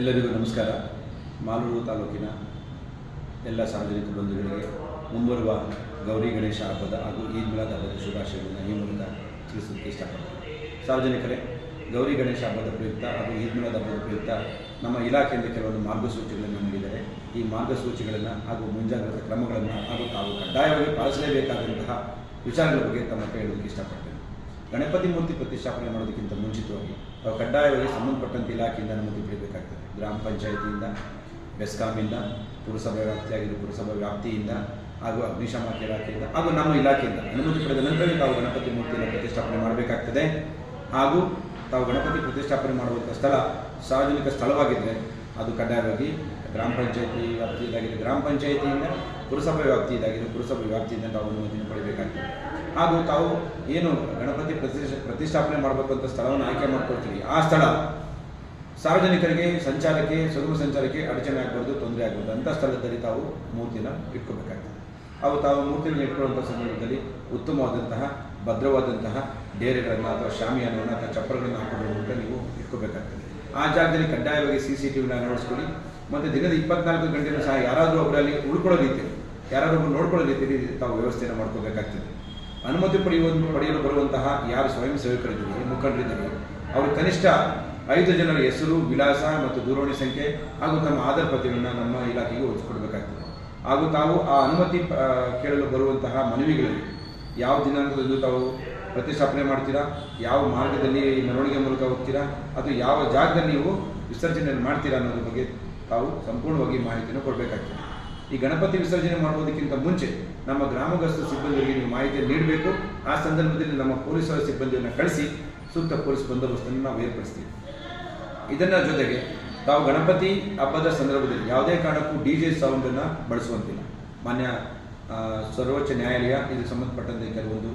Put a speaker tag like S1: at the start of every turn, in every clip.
S1: ಎಲ್ಲರಿಗೂ ನಮಸ್ಕಾರ. ಮಾಲೂರು ತಾಲೂಕಿನ ಎಲ್ಲ ಸಾರ್ವಜನಿಕ ಬಂಧುಗಳಿಗೆ ಮುಂಬರುವ ಗೌರಿ ಗಣೇಶ ಹಬ್ಬದ ಹಾಗೂ ಈದ್ ಮಿಲಾದ್ ಹಬ್ಬದ ಶುಭಾಶಯಗಳನ್ನು ಈ ಮೂಲಕ ತಿಳಿಸೋದಕ್ಕೆ ಇಷ್ಟಪಡ್ತೀನಿ. ಸಾರ್ವಜನಿಕರೇ, ಗೌರಿ ಗಣೇಶ ಹಬ್ಬದ ಪ್ರಯುಕ್ತ ಹಾಗೂ ಈದ್ ಮಿಲಾದ್ ಹಬ್ಬದ ಪ್ರಯುಕ್ತ ನಮ್ಮ ಇಲಾಖೆಯಿಂದ ಕೆಲವೊಂದು ಮಾರ್ಗಸೂಚಿಗಳನ್ನು ನೀಡಿದ್ದಾರೆ ಈ ಮಾರ್ಗಸೂಚಿಗಳನ್ನು ಹಾಗೂ ಮುಂಜಾಗ್ರತಾ ಕ್ರಮಗಳನ್ನು ಹಾಗೂ ತಾವು ಕಡ್ಡಾಯವಾಗಿ ಪಾಲಿಸಲೇಬೇಕಾದಂತಹ ವಿಚಾರಗಳ ಬಗ್ಗೆ ತಮ್ಮ ಕೇಳೋದಕ್ಕೆ ಇಷ್ಟಪಡ್ತೇನೆ. ಗಣಪತಿ ಮೂರ್ತಿ ಪ್ರತಿಷ್ಠಾಪನೆ ಮಾಡೋದಕ್ಕಿಂತ ಮುಂಚಿತವಾಗಿ ಕಡ್ಡಾಯವಾಗಿ ಸಂಬಂಧಪಟ್ಟಂಥ ಇಲಾಖೆಯಿಂದ ಅನುಮತಿ ಪಡೆಯಬೇಕಾಗ್ತದೆ. ಗ್ರಾಮ ಪಂಚಾಯತಿಯಿಂದ ಬೆಸ್ಕಾಮಿಂದ ಪುರಸಭೆ ವ್ಯಾಪ್ತಿಯಾಗಿದ್ದು ಪುರಸಭಾ ವ್ಯಾಪ್ತಿಯಿಂದ ಹಾಗೂ ಅಗ್ನಿಶಾಮಕ ಇಲಾಖೆಯಿಂದ ಹಾಗೂ ನಮ್ಮ ಇಲಾಖೆಯಿಂದ ಅನುಮತಿ ಪಡೆದ ನಂತರವೇ ತಾವು ಗಣಪತಿ ಮೂರ್ತಿಯನ್ನು ಪ್ರತಿಷ್ಠಾಪನೆ ಮಾಡಬೇಕಾಗ್ತದೆ. ಹಾಗೂ ತಾವು ಗಣಪತಿ ಪ್ರತಿಷ್ಠಾಪನೆ ಮಾಡುವಂಥ ಸ್ಥಳ ಸಾರ್ವಜನಿಕ ಸ್ಥಳವಾಗಿದ್ದರೆ ಅದು ಕಡ್ಡಾಯವಾಗಿ ಗ್ರಾಮ ಪಂಚಾಯತಿ ವ್ಯಾಪ್ತಿಯದಾಗಿದೆ ಗ್ರಾಮ ಪಂಚಾಯತಿಯಿಂದ ಪುರಸಭೆ ವ್ಯಾಪ್ತಿಯದಾಗಿದೆ ಪುರಸಭೆ ವ್ಯಾಪ್ತಿಯಿಂದ ನಾವು ಅನುಮತಿಯನ್ನು ಪಡೆಯಬೇಕಾಗ್ತದೆ. ಹಾಗೂ ತಾವು ಏನು ಗಣಪತಿ ಪ್ರತಿಷ್ಠ ಪ್ರತಿಷ್ಠಾಪನೆ ಮಾಡಬೇಕಂತ ಸ್ಥಳವನ್ನು ಆಯ್ಕೆ ಮಾಡ್ಕೊಳ್ತೀವಿ ಆ ಸ್ಥಳ ಸಾರ್ವಜನಿಕರಿಗೆ ಸಂಚಾರಕ್ಕೆ, ಸುಗಮ ಸಂಚಾರಕ್ಕೆ ಅಡಚಣೆ ಆಗಬಾರ್ದು, ತೊಂದರೆ ಆಗಬಾರ್ದು ಅಂಥ ಸ್ಥಳದಲ್ಲಿ ತಾವು ಮೂರ್ತಿನ ಇಟ್ಕೋಬೇಕಾಗ್ತದೆ ಅವು ತಾವು ಮೂರ್ತಿಯನ್ನು ಇಟ್ಕೊಳ್ಳುವಂಥ ಸಂದರ್ಭದಲ್ಲಿ ಉತ್ತಮವಾದಂತಹ, ಭದ್ರವಾದಂತಹ ಡೇರೆಗಳನ್ನು ಅಥವಾ ಶಾಮಿಯಾನವನ್ನು ಅಥವಾ ಚಪ್ಪರಗಳನ್ನು ಹಾಕೊಳ್ಳೋ ಮೂಲಕ ನೀವು ಇಟ್ಕೋಬೇಕಾಗ್ತದೆ ಆ ಜಾಗದಲ್ಲಿ ಕಡ್ಡಾಯವಾಗಿ ಸಿ ಸಿ ಟಿ ವಿನ ಅಳವಡಿಸ್ಕೊಳ್ಳಿ. ಮತ್ತು ದಿನದ ಇಪ್ಪತ್ನಾಲ್ಕು ಗಂಟೆಯೂ ಸಹ ಯಾರಾದರೂ ಅವರಲ್ಲಿ ಉಳ್ಕೊಳ್ಳೋ ರೀತಿಯಲ್ಲಿ ಯಾರಾದರೂ ಒಬ್ರು ನೋಡ್ಕೊಳ್ಳೋ ರೀತಿಯಲ್ಲಿ ತಾವು ವ್ಯವಸ್ಥೆಯನ್ನು ಮಾಡ್ಕೋಬೇಕಾಗ್ತದೆ ಅನುಮತಿ ಪಡೆಯುವ ಪಡೆಯಲು ಬರುವಂತಹ ಯಾರು ಸ್ವಯಂ ಸೇವಕರಿದ್ದೀರಿ, ಮುಖಂಡರಿದ್ದೀರಿ, ಅವರು ಕನಿಷ್ಠ ಐದು ಜನರ ಹೆಸರು, ವಿಳಾಸ ಮತ್ತು ದೂರವಾಣಿ ಸಂಖ್ಯೆ ಹಾಗೂ ತಮ್ಮ ಆಧಾರ್ ಪತ್ರಗಳನ್ನು ನಮ್ಮ ಇಲಾಖೆಗೆ ಒದಿಸಿಕೊಡ್ಬೇಕಾಗ್ತದೆ ಹಾಗೂ ತಾವು ಆ ಅನುಮತಿ ಕೇಳಲು ಬರುವಂತಹ ಮನವಿಗಳಲ್ಲಿ ಯಾವ ದಿನಾಂಕದಂದು ತಾವು ಪ್ರತಿಷ್ಠಾಪನೆ ಮಾಡ್ತೀರಾ, ಯಾವ ಮಾರ್ಗದಲ್ಲಿ ಮೆರವಣಿಗೆ ಮೂಲಕ ಹೋಗ್ತೀರಾ, ಅಥವಾ ಯಾವ ಜಾಗದಲ್ಲಿ ನೀವು ವಿಸರ್ಜನೆಯನ್ನು ಮಾಡ್ತೀರಾ ಅನ್ನೋದ್ರ ಬಗ್ಗೆ ತಾವು ಸಂಪೂರ್ಣವಾಗಿ ಮಾಹಿತಿಯನ್ನು ಕೊಡಬೇಕಾಗ್ತದೆ. ಈ ಗಣಪತಿ ವಿಸರ್ಜನೆ ಮಾಡುವುದಕ್ಕಿಂತ ಮುಂಚೆ ನಮ್ಮ ಗ್ರಾಮಗಸ್ತ ಸಿಬ್ಬಂದಿಗಳಿಗೆ ನೀವು ಮಾಹಿತಿ ನೀಡಬೇಕು. ಆ ಸಂದರ್ಭದಲ್ಲಿ ನಮ್ಮ ಪೊಲೀಸರ ಸಿಬ್ಬಂದಿಯನ್ನು ಕಳಿಸಿ ಸೂಕ್ತ ಪೊಲೀಸ್ ಬಂದೋಬಸ್ತನ್ನು ನಾವು ಏರ್ಪಡಿಸ್ತೀವಿ. ಇದನ್ನ ಜೊತೆಗೆ ತಾವು ಗಣಪತಿ ಹಬ್ಬದ ಸಂದರ್ಭದಲ್ಲಿ ಯಾವುದೇ ಕಾರಣಕ್ಕೂ ಡಿ ಜೆ ಸೌಂಡನ್ನು ಬಳಸುವಂತಿಲ್ಲ. ಮಾನ್ಯ ಸರ್ವೋಚ್ಚ ನ್ಯಾಯಾಲಯ ಇದಕ್ಕೆ ಸಂಬಂಧಪಟ್ಟಂತೆ ಕೆಲವೊಂದು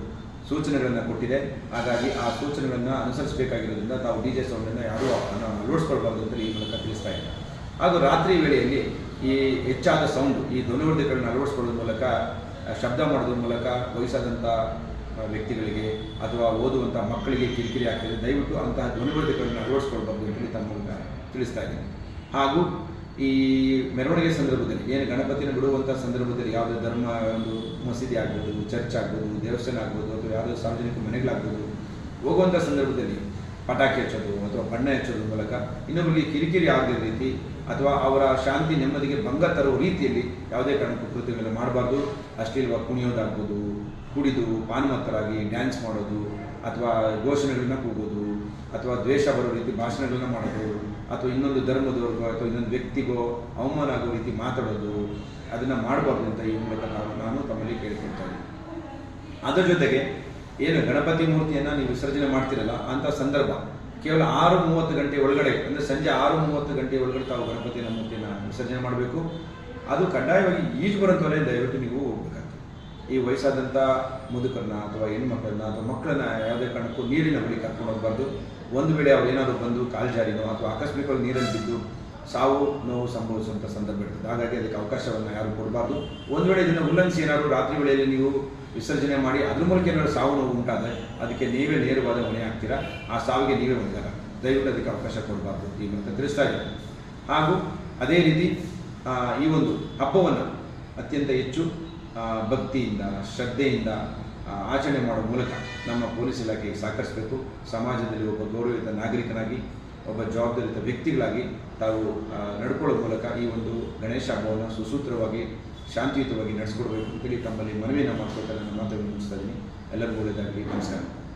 S1: ಸೂಚನೆಗಳನ್ನು ಕೊಟ್ಟಿದೆ. ಹಾಗಾಗಿ ಆ ಸೂಚನೆಗಳನ್ನು ಅನುಸರಿಸಬೇಕಾಗಿರೋದ್ರಿಂದ ತಾವು ಡಿ ಜೆ ಸೌಂಡನ್ನು ಯಾರೂ ಅಳವಡಿಸ್ಕೊಳ್ಬಾರ್ದು ಅಂತ ಈ ಮೂಲಕ ತಿಳಿಸ್ತಾ ಇದ್ದಾರೆ. ಹಾಗೂ ರಾತ್ರಿ ವೇಳೆಯಲ್ಲಿ ಈ ಹೆಚ್ಚಾದ ಸೌಂಡು ಈ ಧ್ವನಿವರ್ಧಕಗಳನ್ನು ಅಳವಡಿಸ್ಕೊಳ್ಳೋದ್ರ ಮೂಲಕ ಶಬ್ದ ಮಾಡೋದ್ರ ಮೂಲಕ ವಯಸ್ಸಾದಂಥ ವ್ಯಕ್ತಿಗಳಿಗೆ ಅಥವಾ ಓದುವಂಥ ಮಕ್ಕಳಿಗೆ ಕಿರಿಕಿರಿ ಆಗ್ತದೆ. ದಯವಿಟ್ಟು ಅಂತಹ ಧ್ವನಿವರ್ಧಕಗಳನ್ನು ಅಳವಡಿಸ್ಕೊಳ್ಬಾರ್ದು ಅಂತೇಳಿ ತಮ್ಮ ಮೂಲಕ ತಿಳಿಸ್ತಾ ಇದ್ದೀನಿ. ಹಾಗೂ ಈ ಮೆರವಣಿಗೆ ಸಂದರ್ಭದಲ್ಲಿ, ಏನು ಗಣಪತಿನ ಬಿಡುವಂಥ ಸಂದರ್ಭದಲ್ಲಿ ಯಾವುದೇ ಧರ್ಮ, ಒಂದು ಮಸೀದಿ ಆಗ್ಬೋದು, ಚರ್ಚ್ ಆಗ್ಬೋದು, ದೇವಸ್ಥಾನ ಆಗ್ಬೋದು, ಅಥವಾ ಯಾವುದೋ ಸಾರ್ವಜನಿಕ ಮನೆಗಳಾಗ್ಬೋದು ಹೋಗುವಂಥ ಸಂದರ್ಭದಲ್ಲಿ ಪಟಾಕಿ ಹಚ್ಚೋದು ಅಥವಾ ಬಣ್ಣ ಹಚ್ಚೋದ್ರ ಮೂಲಕ ಇನ್ನೊಬ್ಬರಿಗೆ ಕಿರಿಕಿರಿ ಆಗದ ರೀತಿ ಅಥವಾ ಅವರ ಶಾಂತಿ ನೆಮ್ಮದಿಗೆ ಭಂಗ ತರುವ ರೀತಿಯಲ್ಲಿ ಯಾವುದೇ ಕಾರಣಕ್ಕೂ ಕೃತಿಗಳನ್ನು ಮಾಡಬಾರ್ದು. ಅಶ್ಲೀಲವಾಗಿ ಕುಣಿಯೋದಾಗ್ಬೋದು ಕುಡಿದು, ಪಾನಮತ್ತರಾಗಿ ಡ್ಯಾನ್ಸ್ ಮಾಡೋದು, ಅಥವಾ ಘೋಷಣೆಗಳನ್ನ ಕೂಗೋದು, ಅಥವಾ ದ್ವೇಷ ಬರೋ ರೀತಿ ಭಾಷಣಗಳನ್ನ ಮಾಡೋದು, ಅಥವಾ ಇನ್ನೊಂದು ಧರ್ಮದವ್ರಿಗೋ ಅಥವಾ ಇನ್ನೊಂದು ವ್ಯಕ್ತಿಗೋ ಅವಮಾನ ಆಗೋ ರೀತಿ ಮಾತಾಡೋದು, ಅದನ್ನು ಮಾಡಬಾರ್ದು ಅಂತ ಈ ಮೂಲಕ ನಾವು ನಾನು ತಮ್ಮಲ್ಲಿ ಕೇಳ್ಕೊಳ್ತಾ ಇದ್ದೀನಿ. ಅದರ ಜೊತೆಗೆ ಏನು ಗಣಪತಿ ಮೂರ್ತಿಯನ್ನು ನೀವು ವಿಸರ್ಜನೆ ಮಾಡ್ತಿರಲ್ಲ ಅಂಥ ಸಂದರ್ಭ. ಕೇವಲ ಆರು ಮೂವತ್ತು ಗಂಟೆ ಒಳಗಡೆ, ಅಂದರೆ ಸಂಜೆ ಆರು ಮೂವತ್ತು ಗಂಟೆ ಒಳಗಡೆ ತಾವು ಗಣಪತಿಯ ಮೂರ್ತಿಯನ್ನು ವಿಸರ್ಜನೆ ಮಾಡಬೇಕು. ಅದು ಕಡ್ಡಾಯವಾಗಿ ಈಜು ಬರೋಂಥವರೇ ದಯವಿಟ್ಟು ನೀವು ಹೋಗ್ಬೇಕಾಗ್ತದೆ. ಈ ವಯಸ್ಸಾದಂಥ ಮುದುಕರನ್ನ ಅಥವಾ ಹೆಣ್ಮಕ್ಳನ್ನ ಅಥವಾ ಮಕ್ಕಳನ್ನ ಯಾವುದೇ ಕಾರಣಕ್ಕೂ ನೀರಿನ ಬಳಿ ಕರ್ಕೊಂಡು ಹೋಗಬಾರ್ದು. ಒಂದು ವೇಳೆ ಅವ್ರು ಏನಾದರೂ ಬಂದು ಕಾಲು ಜಾರಿನೋ ಅಥವಾ ಆಕಸ್ಮಿಕವಾಗಿ ನೀರಲ್ಲಿ ಬಿದ್ದು ಸಾವು ನೋವು ಸಂಭವಿಸುವಂಥ ಸಂದರ್ಭ ಇರ್ತದೆ. ಹಾಗಾಗಿ ಅದಕ್ಕೆ ಅವಕಾಶವನ್ನು ಯಾರು ಕೊಡಬಾರ್ದು. ಒಂದು ವೇಳೆ ಇದನ್ನು ಉಲ್ಲಂಘಿಸಿ ಏನಾದರೂ ರಾತ್ರಿ ವೇಳೆಯಲ್ಲಿ ನೀವು ವಿಸರ್ಜನೆ ಮಾಡಿ ಅದ್ರ ಮೂಲಕ ಏನಾದರೂ ಸಾವು ನೋವು ಉಂಟಾದರೆ ಅದಕ್ಕೆ ನೀವೇ ನೇರವಾದ ಹೊಣೆ ಆಗ್ತೀರಾ ಆ ಸಾವಿಗೆ ನೀವೇ ಹೊಣೆಗಾರ. ದಯವಿಟ್ಟು ಅದಕ್ಕೆ ಅವಕಾಶ ಕೊಡಬಾರ್ದು ಈ ಮೂಲಕ ತಿಳಿಸ್ತಾ ಹಾಗೂ ಅದೇ ರೀತಿ ಈ ಒಂದು ಹಬ್ಬವನ್ನು ಅತ್ಯಂತ ಹೆಚ್ಚು ಭಕ್ತಿಯಿಂದ, ಶ್ರದ್ಧೆಯಿಂದ ಆಚರಣೆ ಮಾಡುವ ಮೂಲಕ ನಮ್ಮ ಪೊಲೀಸ್ ಇಲಾಖೆಗೆ ಸಹಕರಿಸಬೇಕು. ಸಮಾಜದಲ್ಲಿ ಒಬ್ಬ ಗೌರವಿತ ನಾಗರಿಕನಾಗಿ, ಒಬ್ಬ ಜವಾಬ್ದಾರಿತ ವ್ಯಕ್ತಿಗಳಾಗಿ ತಾವು ನಡ್ಕೊಳ್ಳೋ ಮೂಲಕ ಈ ಒಂದು ಗಣೇಶ ಹಬ್ಬವನ್ನು ಸುಸೂತ್ರವಾಗಿ ಶಾಂತಿಯುತವಾಗಿ ನಡೆಸ್ಕೊಡ್ಬೇಕು ಅಂತೇಳಿ ತಮ್ಮಲ್ಲಿ ಮನವಿಯನ್ನು ಮಾಡಿಕೊಟ್ಟು ನನ್ನ ಮಾತನ್ನು ಮುಗಿಸ್ತಾ ಇದ್ದೀನಿ. ಎಲ್ಲರಿಗೂ ಒಳ್ಳೆಯದಾಗಲಿ ನಮಸ್ಕಾರ.